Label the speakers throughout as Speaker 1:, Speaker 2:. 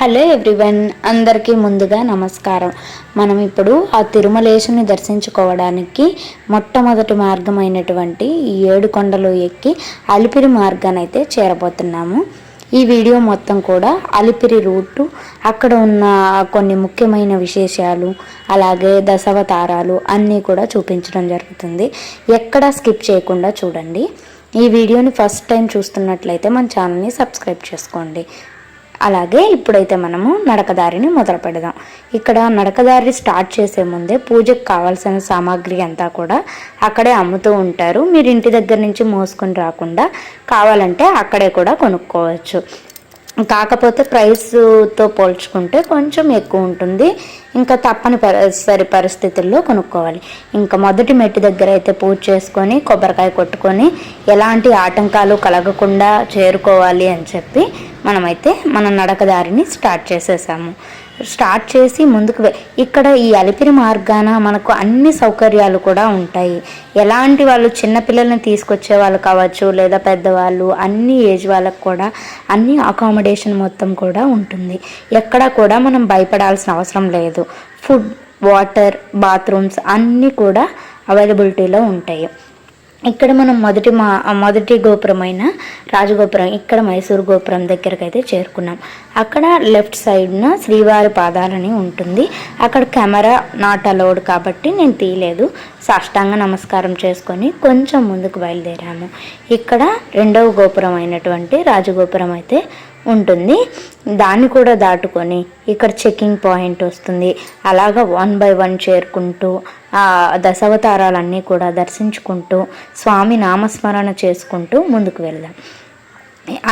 Speaker 1: Hello everyone అందరికీ ముందుగా నమస్కారం. మనం ఇప్పుడు ఆ తిరుమలేశుని దర్శించుకోవడానికి మొట్టమొదటి మార్గమైనటువంటి ఈ ఏడు కొండలు ఎక్కి అలిపిరి మార్గాన్ని అయితే చేరబోతున్నాము. ఈ వీడియో మొత్తం కూడా అలిపిరి రూటు అక్కడ ఉన్న కొన్ని ముఖ్యమైన విశేషాలు అలాగే దశవతారాలు అన్నీ కూడా చూపించడం జరుగుతుంది. ఎక్కడా స్కిప్ చేయకుండా చూడండి. ఈ వీడియోని ఫస్ట్ టైం చూస్తున్నట్లయితే మన ఛానల్ని సబ్స్క్రైబ్ చేసుకోండి. అలాగే ఇప్పుడైతే మనము నడకదారిని మొదలు పెడదాం. ఇక్కడ నడకదారి స్టార్ట్ చేసే ముందే పూజకు కావాల్సిన సామాగ్రి అంతా కూడా అక్కడే అమ్ముతూ ఉంటారు. మీరు ఇంటి దగ్గర నుంచి మోసుకొని రాకుండా కావాలంటే అక్కడే కూడా కొనుక్కోవచ్చు. కాకపోతే ప్రైస్తో పోల్చుకుంటే కొంచెం ఎక్కువ ఉంటుంది. ఇంకా తప్పని సరి పరిస్థితుల్లో కొనుక్కోవాలి. ఇంకా మొదటి మెట్టి దగ్గర అయితే పూజ చేసుకొని కొబ్బరికాయ కొట్టుకొని ఎలాంటి ఆటంకాలు కలగకుండా చేరుకోవాలి అని చెప్పి మనమైతే మన నడకదారిని స్టార్ట్ చేసేసాము. స్టార్ట్ చేసి ముందుకు ఇక్కడ ఈ అలిపిరి మార్గాన మనకు అన్ని సౌకర్యాలు కూడా ఉంటాయి. ఎలాంటి వాళ్ళు చిన్నపిల్లల్ని తీసుకొచ్చే వాళ్ళు కావచ్చు లేదా పెద్దవాళ్ళు అన్ని ఏజ్ వాళ్ళకు కూడా అన్ని అకామిడేషన్ మొత్తం కూడా ఉంటుంది. ఎక్కడ కూడా మనం భయపడాల్సిన అవసరం లేదు. ఫుడ్ వాటర్ బాత్రూమ్స్ అన్నీ కూడా అవైలబిలిటీలో ఉంటాయి. ఇక్కడ మనం మొదటి మా మొదటి గోపురమైన రాజగోపురం ఇక్కడ మైసూరు గోపురం దగ్గరకు అయితే చేరుకున్నాం. అక్కడ లెఫ్ట్ సైడ్న శ్రీవారి పాదాలని ఉంటుంది. అక్కడ కెమెరా నాట్ అలౌడ్ కాబట్టి నేను తీయలేదు. సాష్టాంగ నమస్కారం చేసుకొని కొంచెం ముందుకు బయలుదేరాము. ఇక్కడ రెండవ గోపురం అయినటువంటి రాజగోపురం అయితే ఉంటుంది. దాన్ని కూడా దాటుకొని ఇక్కడ చెకింగ్ పాయింట్ వస్తుంది. అలాగ వన్ బై వన్ చేరుకుంటూ ఆ దశావతారాలన్నీ కూడా దర్శించుకుంటూ స్వామి నామస్మరణ చేసుకుంటూ ముందుకు వెళ్దాం.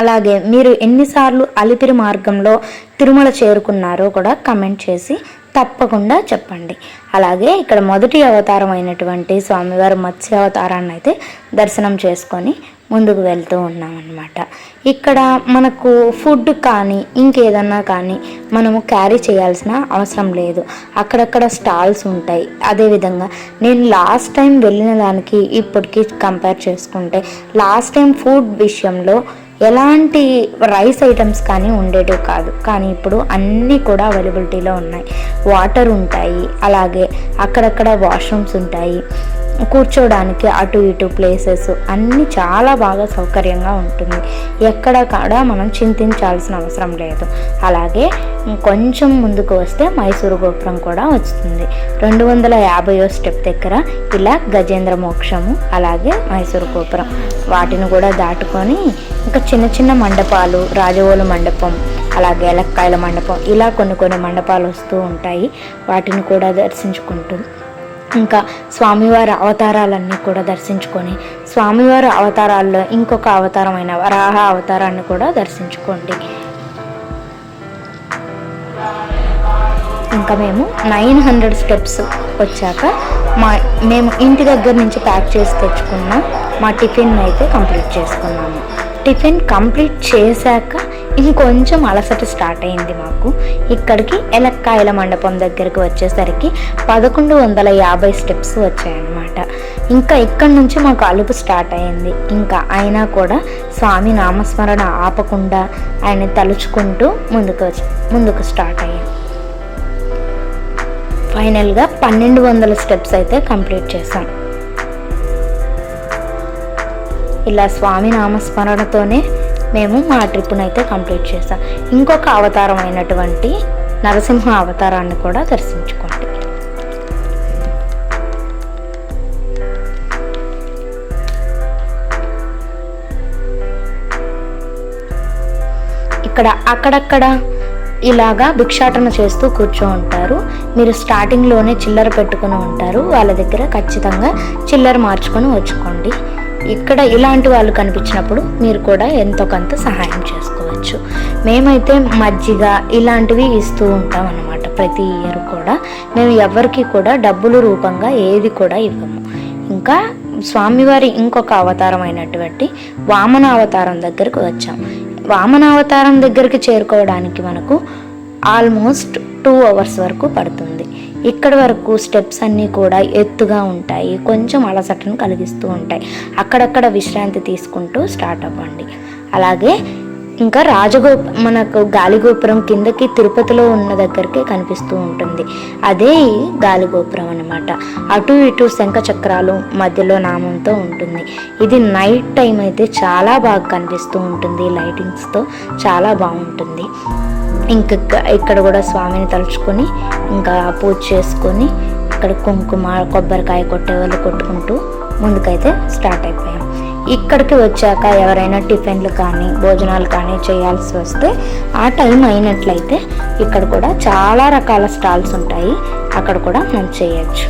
Speaker 1: అలాగే మీరు ఎన్నిసార్లు అలిపిరి మార్గంలో తిరుమల చేరుకున్నారో కూడా కమెంట్ చేసి తప్పకుండా చెప్పండి. అలాగే ఇక్కడ మొదటి అవతారం అయినటువంటి స్వామివారి మత్స్య అవతారాన్ని అయితే దర్శనం చేసుకొని ముందుకు వెళ్తూ ఉన్నామన్నమాట. ఇక్కడ మనకు ఫుడ్ కానీ ఇంకేదన్నా కానీ మనము క్యారీ చేయాల్సిన అవసరం లేదు. అక్కడక్కడ స్టాల్స్ ఉంటాయి. అదేవిధంగా నేను లాస్ట్ టైం వెళ్ళిన దానికి ఇప్పటికీ కంపేర్ చేసుకుంటే లాస్ట్ టైం ఫుడ్ విషయంలో ఎలాంటి రైస్ ఐటమ్స్ కానీ ఉండేటివి కాదు. కానీ ఇప్పుడు అన్నీ కూడా అవైలబిలిటీలో ఉన్నాయి. వాటర్ ఉంటాయి. అలాగే అక్కడక్కడ వాష్రూమ్స్ ఉంటాయి. కూర్చోడానికి అటు ఇటు ప్లేసెస్ అన్నీ చాలా బాగా సౌకర్యంగా ఉంటుంది. ఎక్కడ కూడా మనం చింతించాల్సిన అవసరం లేదు. అలాగే కొంచెం ముందుకు వస్తే మైసూరు గోపురం కూడా వస్తుంది. రెండు వందల యాభైయో స్టెప్ దగ్గర ఇలా గజేంద్ర మోక్షము అలాగే మైసూరు గోపురం. వాటిని కూడా దాటుకొని ఇంకా చిన్న చిన్న మండపాలు రాజవోలు మండపం అలాగే ఎలక్కాయల మండపం ఇలా కొన్ని కొన్ని మండపాలు వస్తూ ఉంటాయి. వాటిని కూడా దర్శించుకుంటూ ఇంకా స్వామివారి అవతారాలన్నీ కూడా దర్శించుకొని స్వామివారి అవతారాల్లో ఇంకొక అవతారమైన వరాహ అవతారాన్ని కూడా దర్శించుకోండి. ఇంకా మేము నైన్ హండ్రెడ్ స్టెప్స్ వచ్చాక మా మేము ఇంటి దగ్గర నుంచి ప్యాక్ చేసి తెచ్చుకున్న మా టిఫిన్ అయితే కంప్లీట్ చేసుకున్నాము. టిఫిన్ కంప్లీట్ చేశాక ఇంకొంచెం అలసట స్టార్ట్ అయింది మాకు. ఇక్కడికి ఎలక్కాయల మండపం దగ్గరికి వచ్చేసరికి పదకొండు వందల యాభై స్టెప్స్ వచ్చాయన్నమాట. ఇంకా ఇక్కడి నుంచి మాకు అలుపు స్టార్ట్ అయింది. ఇంకా అయినా కూడా స్వామి నామస్మరణ ఆపకుండా ఆయన తలుచుకుంటూ ముందుకు ముందుకు స్టార్ట్ అయ్యాం. ఫైనల్గా పన్నెండు వందల స్టెప్స్ అయితే కంప్లీట్ చేశాం. ఇలా స్వామి నామస్మరణతోనే మేము మా ట్రిప్ను అయితే కంప్లీట్ చేసాం ఇంకొక అవతారం అయినటువంటి నరసింహ అవతారాన్ని కూడా దర్శించుకోండి. ఇక్కడ అక్కడక్కడ ఇలాగా భిక్షాటన చేస్తూ కూర్చో ఉంటారు. మీరు స్టార్టింగ్లోనే చిల్లర పెట్టుకుని ఉంటారు. వాళ్ళ దగ్గర ఖచ్చితంగా చిల్లర మార్చుకొని వచ్చుకోండి ఇక్కడ ఇలాంటి వాళ్ళు కనిపించినప్పుడు మీరు కూడా ఎంతో కొంత సహాయం చేసుకోవచ్చు. మేమైతే మజ్జిగ ఇలాంటివి ఇస్తూ ఉంటాం అన్నమాట. ప్రతి ఇయర్ కూడా. మేము ఎవరికి కూడా డబ్బులు రూపంగా ఏది కూడా ఇవ్వము. ఇంకా స్వామివారి ఇంకొక అవతారం అయినటువంటి వామన అవతారం దగ్గరకు వచ్చాం. వామన అవతారం దగ్గరికి చేరుకోవడానికి మనకు ఆల్మోస్ట్ టూ అవర్స్ వరకు పడుతుంది. ఇక్కడ వరకు స్టెప్స్ అన్నీ కూడా ఎత్తుగా ఉంటాయి. కొంచెం అలసటను కలిగిస్తూ ఉంటాయి. అక్కడక్కడ విశ్రాంతి తీసుకుంటూ స్టార్ట్ అవ్వండి. అలాగే ఇంకా రాజగోప మనకు గాలిగోపురం కిందకి తిరుపతిలో ఉన్న దగ్గరికి కనిపిస్తూ ఉంటుంది. అదే గాలిగోపురం అనమాట అటు ఇటు శంఖ చక్రాలు మధ్యలో నామంతో ఉంటుంది. ఇది నైట్ టైం అయితే చాలా బాగా కనిపిస్తూ ఉంటుంది. లైటింగ్స్తో చాలా బాగుంటుంది. ఇంక ఇక్కడ కూడా స్వామిని తలుచుకొని ఇంకా పూజ చేసుకొని ఇక్కడ కుంకుమ కొబ్బరికాయ కొట్టే వాళ్ళు కొట్టుకుంటూ ముందుకైతే స్టార్ట్ అయిపోయాం. ఇక్కడికి వచ్చాక ఎవరైనా టిఫిన్లు కానీ భోజనాలు కానీ చేయాల్సి వస్తే ఆ టైం అయినట్లయితే ఇక్కడ కూడా చాలా రకాల స్టాల్స్ ఉంటాయి. అక్కడ కూడా మనం చేయొచ్చు.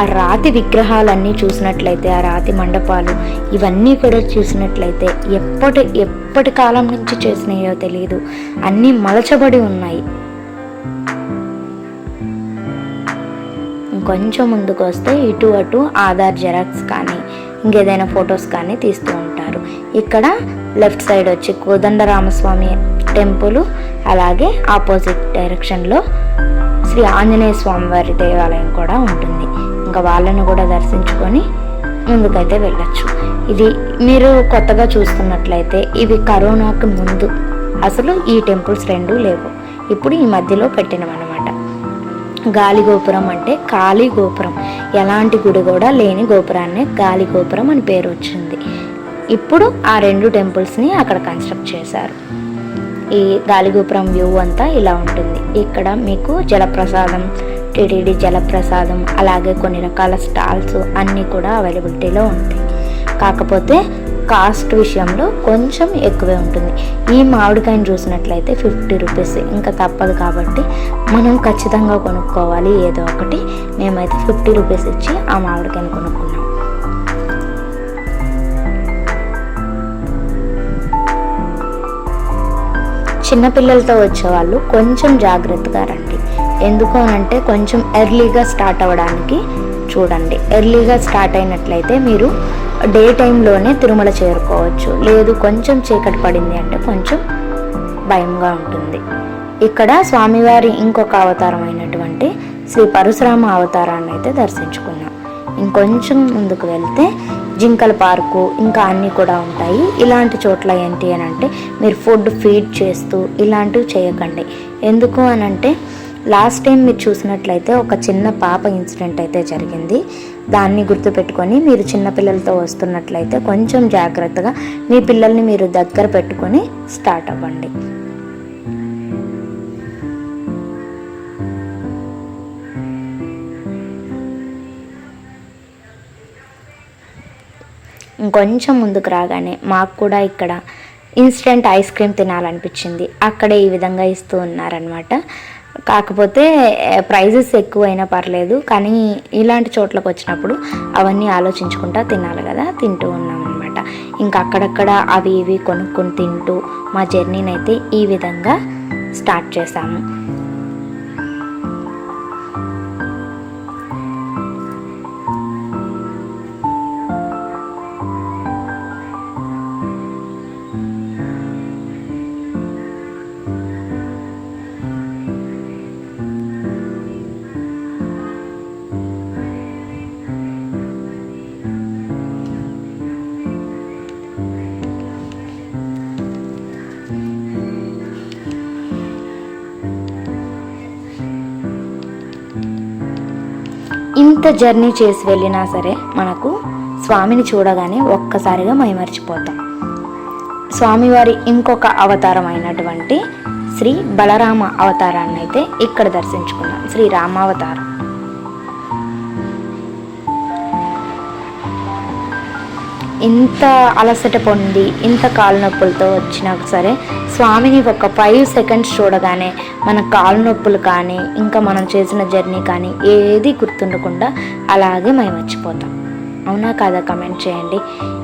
Speaker 1: ఆ రాతి విగ్రహాలన్నీ చూసినట్లయితే ఆ రాతి మండపాలు ఇవన్నీ కూడా చూసినట్లయితే ఎప్పటి ఎప్పటి కాలం నుంచి చేసినాయో తెలియదు అన్నీ మలచబడి ఉన్నాయి. ఇంకొంచెం ముందుకు వస్తే ఇటు అటు ఆధార్ జెరాక్స్ కానీ ఇంకేదైనా ఫొటోస్ కానీ తీస్తూ ఉంటారు. ఇక్కడ లెఫ్ట్ సైడ్ వచ్చి కోదండరామస్వామి టెంపుల్ అలాగే ఆపోజిట్ డైరెక్షన్లో శ్రీ ఆంజనేయ స్వామి వారి దేవాలయం కూడా ఉంటుంది. ఇంకా వాళ్ళని కూడా దర్శించుకొని ముందుకైతే వెళ్ళచ్చు. ఇది మీరు కొత్తగా చూస్తున్నట్లయితే ఇవి కరోనాకు ముందు. అసలు ఈ టెంపుల్స్ రెండు లేవు. ఇప్పుడు ఈ మధ్యలో పెట్టినవన్నమాట. గాలి గోపురం అంటే ఖాళీ గోపురం. ఎలాంటి గుడి కూడా లేని గోపురాన్ని గాలి గోపురం అని పేరు వచ్చింది. ఇప్పుడు ఆ రెండు టెంపుల్స్ని అక్కడ కన్స్ట్రక్ట్ చేశారు. ఈ గాలిగోపురం వ్యూ అంతా ఇలా ఉంటుంది. ఇక్కడ మీకు జలప్రసాదం టిడిడి జలప్రసాదం అలాగే కొన్ని రకాల స్టాల్స్ అన్నీ కూడా అవైలబిలిటీలో ఉంటాయి. కాకపోతే కాస్ట్ విషయంలో కొంచెం ఎక్కువే ఉంటుంది. ఈ మామిడికాయను చూసినట్లయితే ఫిఫ్టీ రూపీస్. ఇంకా తప్పదు కాబట్టి మనం ఖచ్చితంగా కొనుక్కోవాలి ఏదో ఒకటి. మేమైతే ఫిఫ్టీ రూపీస్ ఇచ్చి ఆ మామిడికాయను కొనుక్కున్నాం. చిన్నపిల్లలతో వచ్చేవాళ్ళు కొంచెం జాగ్రత్తగా రండి. ఎందుకు అంటే కొంచెం ఎర్లీగా స్టార్ట్ అవ్వడానికి చూడండి. ఎర్లీగా స్టార్ట్ అయినట్లయితే మీరు డే టైంలోనే తిరుమల చేరుకోవచ్చు. లేదు కొంచెం చీకటి పడింది అంటే కొంచెం భయంగా ఉంటుంది. ఇక్కడ స్వామివారి ఇంకొక అవతారం అయినటువంటి శ్రీ పరశురామ అవతారాన్ని అయితే దర్శించుకున్నాం. ఇంకొంచెం ముందుకు వెళ్తే జింకల పార్కు ఇంకా అన్నీ కూడా ఉంటాయి. ఇలాంటి చోట్ల ఏంటి అని అంటే మీరు ఫుడ్ ఫీడ్ చేస్తూ ఇలాంటివి చేయకండి. ఎందుకు అని అంటే లాస్ట్ టైం మీరు చూసినట్లయితే ఒక చిన్న పాప ఇన్సిడెంట్ అయితే జరిగింది. దాన్ని గుర్తుపెట్టుకొని మీరు చిన్నపిల్లలతో వస్తున్నట్లయితే కొంచెం జాగ్రత్తగా మీ పిల్లల్ని మీరు దగ్గర పెట్టుకొని స్టార్ట్ అవ్వండి. ఇంకొంచెం ముందుకు రాగానే మాకు కూడా ఇక్కడ ఇన్స్టెంట్ ఐస్ క్రీమ్ తినాలనిపించింది. అక్కడే ఈ విధంగా ఇస్తూ ఉన్నారనమాట కాకపోతే ప్రైజెస్ ఎక్కువైనా పర్లేదు కానీ ఇలాంటి చోట్లకు వచ్చినప్పుడు అవన్నీ ఆలోచించుకుంటా తినాలి కదా తింటూ ఉన్నాం అనమాట ఇంకా అక్కడక్కడ అవి ఇవి కొనుక్కొని తింటూ మా జర్నీని అయితే ఈ విధంగా స్టార్ట్ చేశాము. ఎంత జర్నీ చేసి వెళ్ళినా సరే మనకు స్వామిని చూడగానే ఒక్కసారిగా మైమర్చిపోతాం. స్వామివారి ఇంకొక అవతారం అయినటువంటి శ్రీ బలరామ అవతారాన్ని అయితే ఇక్కడ దర్శించుకున్నాం. శ్రీ రామావతారం. ఇంత అలసట పొంది ఇంత కాలు నొప్పులతో వచ్చినా సరే స్వామిని ఒక ఫైవ్ సెకండ్స్ చూడగానే మన కాలు నొప్పులు కానీ ఇంకా మనం చేసిన జర్నీ కానీ ఏది గుర్తుండకుండా అలాగే మేము మర్చిపోతాం. అవునా కాదా? కమెంట్ చేయండి.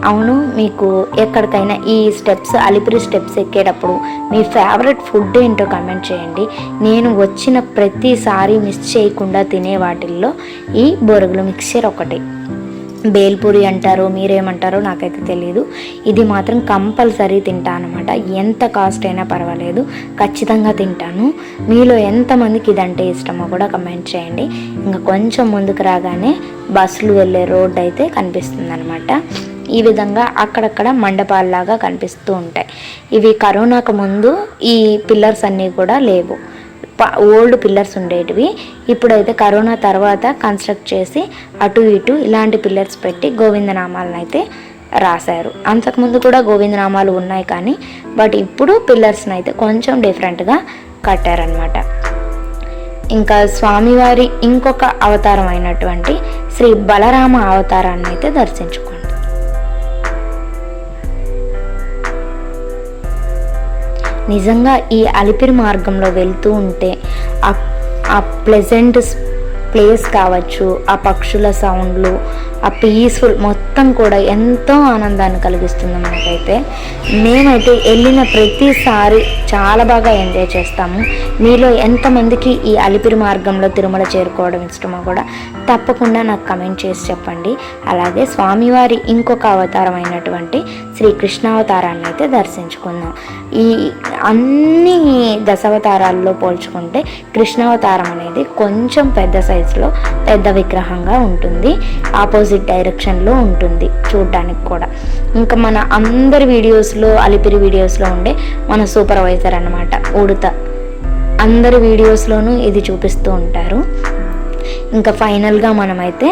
Speaker 1: అవును మీకు ఎక్కడికైనా ఈ స్టెప్స్ అలిపిరి స్టెప్స్ ఎక్కేటప్పుడు మీ ఫేవరెట్ ఫుడ్ ఏంటో కమెంట్ చేయండి. నేను వచ్చిన ప్రతిసారి మిస్ చేయకుండా తినే వాటిల్లో ఈ బొరుగులు మిక్చర్ ఒకటి. బేల్పూరి అంటారో మీరేమంటారో నాకైతే తెలియదు ఇది మాత్రం కంపల్సరీ తింటాను అనమాట ఎంత కాస్ట్ అయినా పర్వాలేదు. ఖచ్చితంగా తింటాను. మీలో ఎంతమందికి ఇదంటే ఇష్టమో కూడా కమెంట్ చేయండి. ఇంకా కొంచెం ముందుకు రాగానే బస్సులు వెళ్ళే రోడ్ అయితే కనిపిస్తుంది అనమాట ఈ విధంగా అక్కడక్కడ మండపాల్లాగా కనిపిస్తూ ఉంటాయి. ఇవి కరోనాకు ముందు ఈ పిల్లర్స్ అన్నీ కూడా లేవు. ఓల్డ్ పిల్లర్స్ ఉండేటివి. ఇప్పుడైతే కరోనా తర్వాత కన్స్ట్రక్ట్ చేసి అటు ఇటు ఇలాంటి పిల్లర్స్ పెట్టి గోవిందనామాలను అయితే రాశారు. అంతకుముందు కూడా గోవిందనామాలు ఉన్నాయి కానీ బట్ ఇప్పుడు పిల్లర్స్ని అయితే కొంచెం డిఫరెంట్గా కట్టారనమాట ఇంకా స్వామివారి ఇంకొక అవతారం అయినటువంటి శ్రీ బలరామ అవతారాన్ని అయితే దర్శించుకోండి నిజంగా ఈ అలిపిరి మార్గంలో వెళ్తూ ఉంటే ఆ ప్లెజెంట్ ప్లేస్ కావచ్చు ఆ పక్షుల సౌండ్లు ఆ పీస్ఫుల్ మొత్తం కూడా ఎంతో ఆనందాన్ని కలిగిస్తుంది మనకైతే మేమైతే వెళ్ళిన ప్రతిసారి చాలా బాగా ఎంజాయ్ చేస్తాము. మీలో ఎంతమందికి ఈ అలిపిరి మార్గంలో తిరుమల చేరుకోవడం ఇష్టమో కూడా తప్పకుండా నాకు కమెంట్ చేసి చెప్పండి. అలాగే స్వామివారి ఇంకొక అవతారం అయినటువంటి శ్రీ కృష్ణావతారాన్ని అయితే దర్శించుకుందాం ఈ అన్ని దశావతారాల్లో పోల్చుకుంటే కృష్ణావతారం అనేది కొంచెం పెద్ద సైజులో పెద్ద విగ్రహంగా ఉంటుంది. ఆపోజిట్ డైరెక్షన్లో ఉంటుంది చూడ్డానికి కూడా. ఇంకా మన అందరి వీడియోస్లో అలిపిరి వీడియోస్లో ఉండే మన సూపర్వైజర్ అనమాట ఉడత. అందరి వీడియోస్లోనూ ఇది చూపిస్తూ ఉంటారు. ఇంకా ఫైనల్గా మనమైతే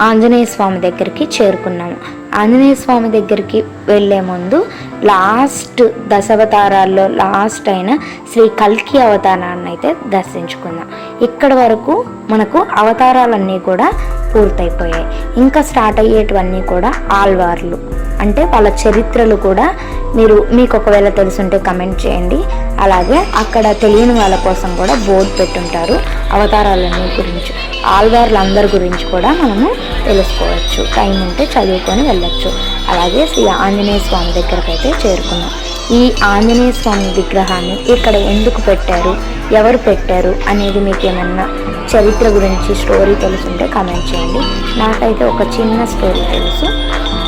Speaker 1: ఆంజనేయ స్వామి దగ్గరికి చేరుకున్నాము. ఆంజనేయ స్వామి దగ్గరికి వెళ్ళే ముందు లాస్ట్ దశావతారాల్లో లాస్ట్ అయిన శ్రీ కల్కి అవతారాన్ని అయితే దర్శించుకుందాం ఇక్కడ వరకు మనకు అవతారాలన్నీ కూడా పూర్తయిపోయాయి. ఇంకా స్టార్ట్ అయ్యేటివన్నీ కూడా ఆల్వార్లు అంటే వాళ్ళ చరిత్రలు కూడా మీరు మీకు ఒకవేళ తెలుసుంటే కమెంట్ చేయండి. అలాగే అక్కడ తెలియని వాళ్ళ కోసం కూడా బోర్డు పెట్టుంటారు. అవతారాలన్నీ గురించి ఆల్వార్లు అందరి గురించి కూడా మనము తెలుసుకోవచ్చు. టైం ఉంటే చదువుకొని వెళ్ళొచ్చు. అలాగే శ్రీ ఆంజనేయ స్వామి దగ్గరకైతే అయితే చేరుకున్నాం. ఈ ఆంజనేయ స్వామి విగ్రహాన్ని ఇక్కడ ఎందుకు పెట్టారు? ఎవరు పెట్టారు? అనేది మీకు ఏమన్నా చరిత్ర గురించి స్టోరీ తెలుసుంటే కామెంట్ చేయండి. నాకైతే ఒక చిన్న స్టోరీ తెలుసు.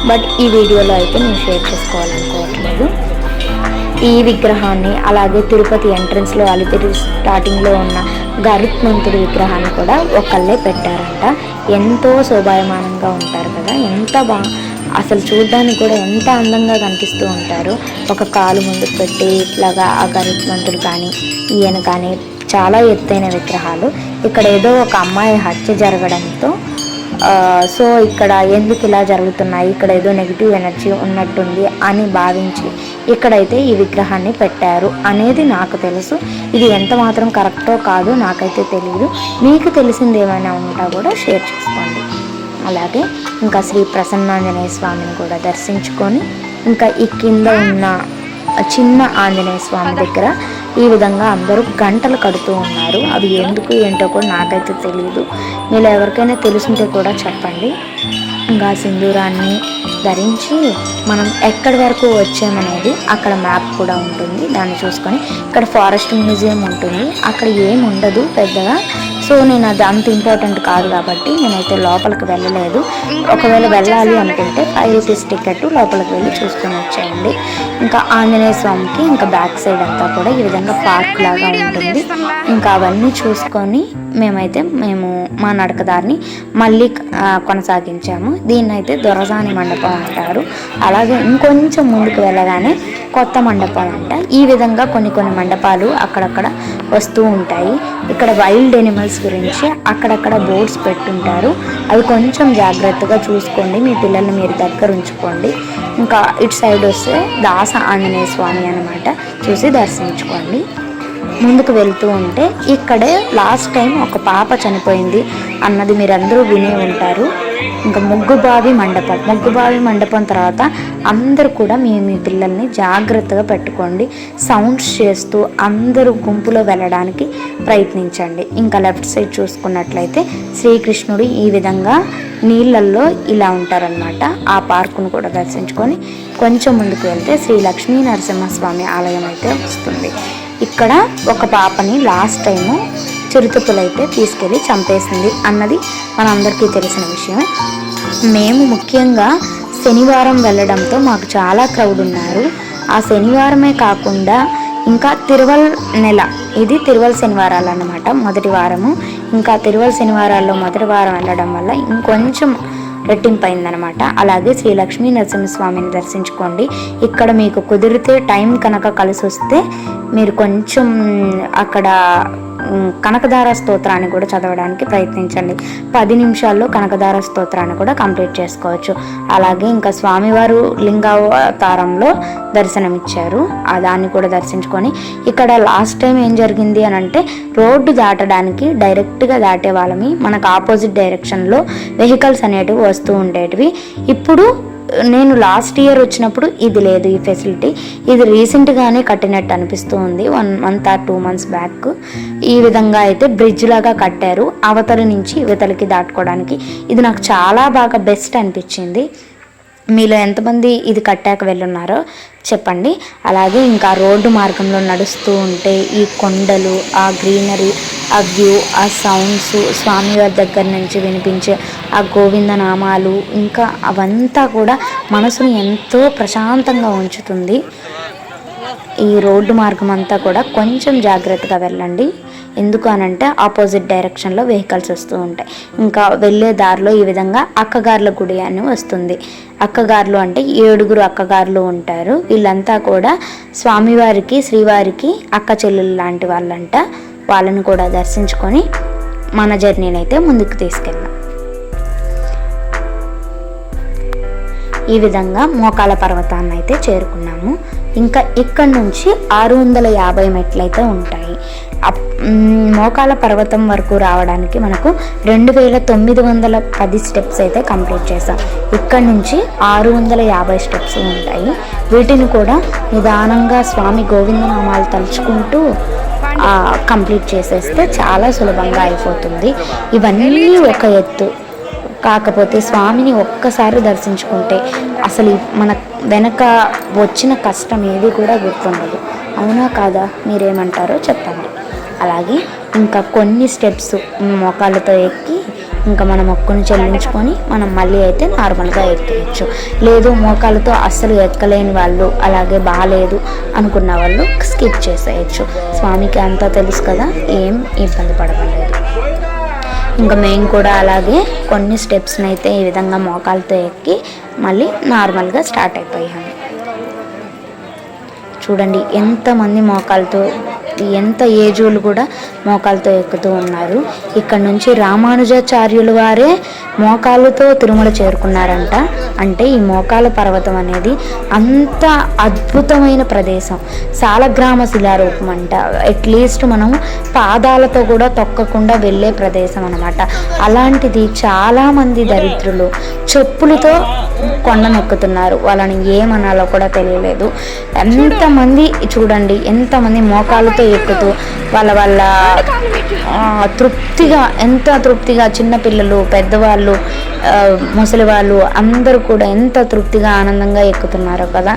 Speaker 1: బట్ ఈ వీడియోలో అయితే నేను షేర్ చేసుకోవాలనుకోవట్లేదు. ఈ విగ్రహాన్ని అలాగే తిరుపతి ఎంట్రన్స్లో అలిపిరి స్టార్టింగ్లో ఉన్న గరుత్మంతుడి విగ్రహాన్ని కూడా ఒకళ్ళే పెట్టారంట. ఎంతో శోభాయమానంగా ఉంటారు కదా. ఎంత బాగా అసలు చూడడానికి కూడా ఎంత అందంగా కనిపిస్తూ ఉంటారు. ఒక కాలు ముందుకు పెట్టి ఇట్లాగా ఆ గరుత్మంతుడు కానీ ఈయన కానీ చాలా ఎత్తైన విగ్రహాలు. ఇక్కడ ఏదో ఒక అమ్మాయి హత్య జరగడంతో సో ఇక్కడ ఎందుకు ఇలా జరుగుతున్నాయి? ఇక్కడ ఏదో నెగిటివ్ ఎనర్జీ ఉన్నట్టుంది అని భావించి ఇక్కడైతే ఈ విగ్రహాన్ని పెట్టారు అనేది నాకు తెలుసు. ఇది ఎంత మాత్రం కరెక్టో కాదో నాకైతే తెలియదు మీకు తెలిసింది ఏమైనా ఉంటా కూడా షేర్ చేసుకోండి. అలాగే ఇంకా శ్రీ ప్రసన్నాంజనేయ స్వామిని కూడా దర్శించుకొని ఇంకా ఈ కింద ఉన్న చిన్న ఆంజనేయ స్వామి దగ్గర ఈ విధంగా అందరూ గంటలు కడుతూ ఉన్నారు. అవి ఎందుకు ఏంటో కూడా నాకైతే తెలియదు మీరు ఎవరికైనా తెలుసుంటే కూడా చెప్పండి. ఇంకా సింధూరాన్ని ధరించి మనం ఎక్కడి వరకు వచ్చామనేది అక్కడ మ్యాప్ కూడా ఉంటుంది. దాన్ని చూసుకొని ఇక్కడ ఫారెస్ట్ మ్యూజియం ఉంటుంది. అక్కడ ఏం ఉండదు పెద్దగా. సో నేను అది అంత ఇంపార్టెంట్ కాదు కాబట్టి నేనైతే లోపలికి వెళ్ళలేదు. ఒకవేళ వెళ్ళాలి అనుకుంటే ఫైవ్ రూపీస్ టికెట్ లోపలికి వెళ్ళి చూసుకొని వచ్చేయండి. ఇంకా ఆంజనేయ స్వామికి ఇంకా బ్యాక్ సైడ్ అంతా కూడా ఈ విధంగా పార్క్ లాగా ఉంటుంది. ఇంకా అవన్నీ చూసుకొని మేమైతే మేము మా నడకదారిని మళ్ళీ కొనసాగించాము. దీన్ని అయితే దొరసాని మండపం అంటారు. అలాగే ఇంకొంచెం ముందుకు వెళ్ళగానే కొత్త మండపం అంట. ఈ విధంగా కొన్ని కొన్ని మండపాలు అక్కడక్కడ వస్తూ ఉంటాయి. ఇక్కడ వైల్డ్ ఎనిమల్స్ గురించి అక్కడక్కడ బోర్డ్స్ పెట్టుంటారు. అవి కొంచెం జాగ్రత్తగా చూసుకోండి. మీ పిల్లల్ని మీరు దగ్గర ఉంచుకోండి. ఇంకా ఇటు సైడ్ వస్తే దాస ఆంజనేయ స్వామి అనమాట చూసి దర్శించుకోండి. ముందుకు వెళ్తూ ఉంటే ఇక్కడే లాస్ట్ టైం ఒక పాప చనిపోయింది. అన్నది మీరందరూ వినే ఉంటారు. ఇంకా ముగ్గుబావి మండపం. ముగ్గుబావి మండపం తర్వాత అందరూ కూడా మీ మీ పిల్లల్ని జాగ్రత్తగా పెట్టుకోండి. సౌండ్స్ చేస్తూ అందరూ గుంపులో వెళ్ళడానికి ప్రయత్నించండి. ఇంకా లెఫ్ట్ సైడ్ చూసుకున్నట్లయితే శ్రీకృష్ణుడు ఈ విధంగా నీళ్ళల్లో ఇలా ఉంటారనమాట ఆ పార్కును కూడా దర్శించుకొని కొంచెం ముందుకు వెళ్తే శ్రీ లక్ష్మీ నరసింహస్వామి ఆలయం అయితే వస్తుంది. ఇక్కడ ఒక పాపని లాస్ట్ టైము చిరుతపులైతే తీసుకెళ్ళి చంపేసింది అన్నది మనందరికీ తెలిసిన విషయం. మేము ముఖ్యంగా శనివారం వెళ్ళడంతో మాకు చాలా క్రౌడ్ ఉన్నారు. ఆ శనివారమే కాకుండా ఇంకా తిరువల్ నెల ఇది తిరువల్ శనివారాలు అన్నమాట మొదటి వారము. ఇంకా తిరువల్ శనివారాల్లో మొదటి వారం వెళ్ళడం వల్ల ఇంకొంచెం రెట్టింపైందనమాట అలాగే శ్రీ లక్ష్మీ నరసింహస్వామిని దర్శించుకోండి. ఇక్కడ మీకు కుదిరితే టైం కనుక కలిసి వస్తే మీరు కొంచెం అక్కడ కనకధార స్తోత్రాన్ని కూడా చదవడానికి ప్రయత్నించండి. పది నిమిషాల్లో కనకధార స్తోత్రాన్ని కూడా కంప్లీట్ చేసుకోవచ్చు. అలాగే ఇంకా స్వామివారు లింగావతారంలో దర్శనమిచ్చారు. ఆ దాన్ని కూడా దర్శించుకొని ఇక్కడ లాస్ట్ టైం ఏం జరిగింది అని అంటే రోడ్డు దాటడానికి డైరెక్ట్గా దాటే వాళ్ళమి మనకు ఆపోజిట్ డైరెక్షన్లో వెహికల్స్ అనేటివి వస్తూ ఉండేటివి. ఇప్పుడు నేను లాస్ట్ ఇయర్ వచ్చినప్పుడు ఇది లేదు ఈ ఫెసిలిటీ ఇది రీసెంట్గానే కట్టినట్టు అనిపిస్తూ ఉంది one month or two months back ఈ విధంగా అయితే బ్రిడ్జ్ లాగా కట్టారు. అవతలి నుంచి ఇవతలకి దాటుకోవడానికి. ఇది నాకు చాలా బాగా బెస్ట్ అనిపించింది. మీలో ఎంతమంది ఇది కట్టాక వెళ్ళున్నారో చెప్పండి. అలాగే ఇంకా రోడ్డు మార్గంలో నడుస్తూ ఉంటే ఈ కొండలు ఆ గ్రీనరీ ఆ వ్యూ ఆ సౌండ్స్ స్వామివారి దగ్గర నుంచి వినిపించే ఆ గోవింద నామాలు ఇంకా అవంతా కూడా మనసును ఎంతో ప్రశాంతంగా ఉంచుతుంది. ఈ రోడ్డు మార్గం అంతా కూడా కొంచెం జాగ్రత్తగా వెళ్ళండి. ఎందుకు అనంటే ఆపోజిట్ డైరెక్షన్లో వెహికల్స్ వస్తూ ఉంటాయి. ఇంకా వెళ్ళే దారిలో ఈ విధంగా అక్కగార్ల గుడి అని వస్తుంది. అక్కగారులు అంటే ఏడుగురు అక్కగారులు ఉంటారు. వీళ్ళంతా కూడా స్వామివారికి శ్రీవారికి అక్క చెల్లెలు లాంటి వాళ్ళంట. వాళ్ళని కూడా దర్శించుకొని మన జర్నీని అయితే ముందుకు తీసుకెళ్ళాం ఈ విధంగా మోకాల పర్వతాన్ని అయితే చేరుకున్నాము. ఇంకా ఇక్కడ నుంచి ఆరు వందల యాభై మెట్లయితే ఉంటాయి. అప్- మోకాల పర్వతం వరకు రావడానికి మనకు రెండు వేల తొమ్మిది వందల పది స్టెప్స్ అయితే కంప్లీట్ చేసాం ఇక్కడ నుంచి ఆరు వందల యాభై స్టెప్స్ ఉంటాయి. వీటిని కూడా నిదానంగా స్వామి గోవిందనామాలు తలుచుకుంటూ కంప్లీట్ చేసేస్తే చాలా సులభంగా అయిపోతుంది. ఇవన్నీ ఒక ఎత్తు. కాకపోతే స్వామిని ఒక్కసారి దర్శించుకుంటే అసలు మన వెనక వచ్చిన కష్టం ఏది కూడా గుర్తుండదు. అవునా కాదా? మీరేమంటారో చెప్పండి. అలాగే ఇంకా కొన్ని స్టెప్స్ మోకాళ్ళతో ఎక్కి ఇంకా మన మొక్కును చెల్లించుకొని మనం మళ్ళీ అయితే నార్మల్గా ఎక్కేయచ్చు. లేదు మోకాలతో అస్సలు ఎక్కలేని వాళ్ళు అలాగే బాగాలేదు అనుకున్న వాళ్ళు స్కిప్ చేసేయచ్చు. స్వామికి అంతా తెలుసు కదా ఏం ఇబ్బంది పడవలేదు ఇంకా మేము కూడా అలాగే కొన్ని స్టెప్స్ని అయితే ఈ విధంగా మోకాలతో ఎక్కి మళ్ళీ నార్మల్గా స్టార్ట్ అయిపోయాము. చూడండి ఎంతమంది మోకాలతో ఎంత ఏజోలు కూడా మోకాలతో ఎక్కుతూ ఉన్నారు. ఇక్కడ నుంచి రామానుజాచార్యులు వారే మోకాలతో తిరుమల చేరుకున్నారంట. అంటే ఈ మోకాల పర్వతం అనేది అంత అద్భుతమైన ప్రదేశం. సాలగ్రామ శిలారూపం అంట. అట్లీస్ట్ మనం పాదాలతో కూడా తొక్కకుండా వెళ్ళే ప్రదేశం అనమాట అలాంటిది చాలామంది దరిద్రులు చెప్పులతో కొండనొక్కుతున్నారు వాళ్ళని ఏమనాలో కూడా తెలియలేదు. ఎంతమంది చూడండి ఎంతమంది మోకాలతో ఎక్కుతూ వాళ్ళ వాళ్ళ తృప్తిగా ఎంత తృప్తిగా చిన్నపిల్లలు పెద్దవాళ్ళు ముసలి వాళ్ళు అందరూ కూడా ఎంత తృప్తిగా ఆనందంగా ఎక్కుతున్నారో కదా.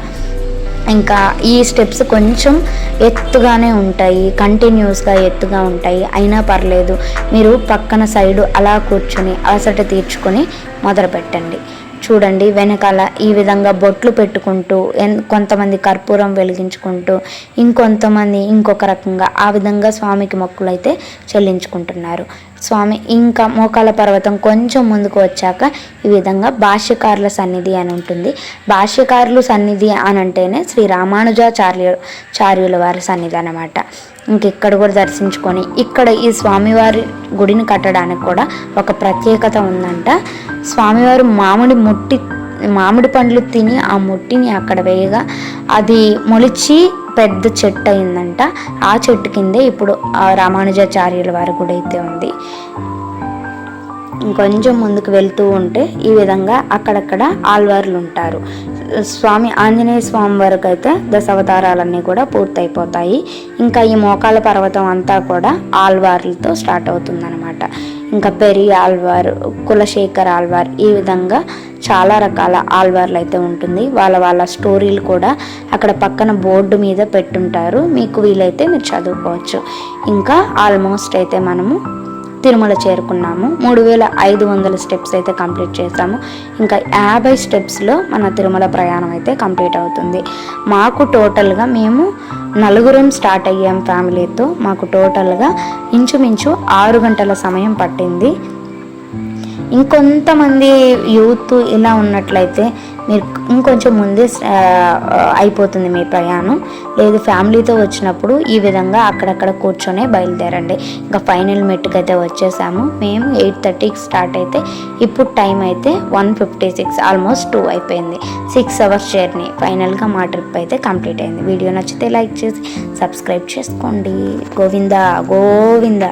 Speaker 1: ఇంకా ఈ స్టెప్స్ కొంచెం ఎత్తుగానే ఉంటాయి కంటిన్యూస్గా ఎత్తుగా ఉంటాయి. అయినా పర్లేదు మీరు పక్కన సైడు అలా కూర్చొని అలసట తీర్చుకొని మొదలు పెట్టండి చూడండి వెనకాల ఈ విధంగా బొట్లు పెట్టుకుంటూ ఎన్ కొంతమంది కర్పూరం వెలిగించుకుంటూ ఇంకొంతమంది ఇంకొక రకంగా ఆ విధంగా స్వామికి మొక్కులు అయితే చెల్లించుకుంటున్నారు. స్వామి ఇంకా మోకాల పర్వతం కొంచెం ముందుకు వచ్చాక ఈ విధంగా భాష్యకారుల సన్నిధి అని ఉంటుంది. భాష్యకారులు సన్నిధి అని అంటేనే శ్రీ రామానుజాచార్య చార్యుల వారి సన్నిధి అనమాట ఇంకెక్కడ కూడా దర్శించుకొని ఇక్కడ ఈ స్వామివారి గుడిని కట్టడానికి కూడా ఒక ప్రత్యేకత ఉందంట. స్వామివారు మామిడి ముట్టి మామిడి పండ్లు తిని ఆ ముట్టిని అక్కడ వేయగా అది మొలిచి పెద్ద చెట్టు అయిందంట. ఆ చెట్టు కిందే ఇప్పుడు ఆ రామానుజాచార్యుల వారి గుడి అయితే ఉంది. ఇంకొంచెం ముందుకు వెళ్తూ ఉంటే ఈ విధంగా అక్కడక్కడ ఆల్వార్లు ఉంటారు. స్వామి ఆంజనేయ స్వామి వరకు అయితే దశావతారాలన్నీ కూడా పూర్తయిపోతాయి. ఇంకా ఈ మోకాల పర్వతం అంతా కూడా ఆల్వార్లతో స్టార్ట్ అవుతుందన్నమాట. ఇంకా పెరి ఆల్వార్ కులశేఖర్ ఆల్వార్ ఈ విధంగా చాలా రకాల ఆల్వార్లు అయితే ఉంటుంది. వాళ్ళ వాళ్ళ స్టోరీలు కూడా అక్కడ పక్కన బోర్డు మీద పెట్టుంటారు. మీకు వీలైతే మీరు చదువుకోవచ్చు. ఇంకా ఆల్మోస్ట్ అయితే మనము తిరుమల చేరుకున్నాము. మూడు వేల ఐదు వందల స్టెప్స్ అయితే కంప్లీట్ చేసాము ఇంకా యాభై స్టెప్స్లో మన తిరుమల ప్రయాణం అయితే కంప్లీట్ అవుతుంది. మాకు టోటల్గా మేము నలుగురం స్టార్ట్ అయ్యాం ఫ్యామిలీతో మాకు టోటల్గా ఇంచుమించు ఆరు గంటల సమయం పట్టింది. ఇంకొంతమంది యూత్ ఇలా ఉన్నట్లయితే మీరు ఇంకొంచెం ముందే అయిపోతుంది మీ ప్రయాణం. లేదు ఫ్యామిలీతో వచ్చినప్పుడు ఈ విధంగా అక్కడక్కడ కూర్చొనే బయలుదేరండి. ఇంకా ఫైనల్ మెట్టుకైతే వచ్చేసాము. మేము ఎయిట్ థర్టీకి స్టార్ట్ అయితే ఇప్పుడు టైం అయితే one fifty six almost two అయిపోయింది. Six hours journey. ఫైనల్గా మా ట్రిప్ అయితే కంప్లీట్ అయింది. వీడియో నచ్చితే లైక్ చేసి సబ్స్క్రైబ్ చేసుకోండి. గోవిందా గోవిందా.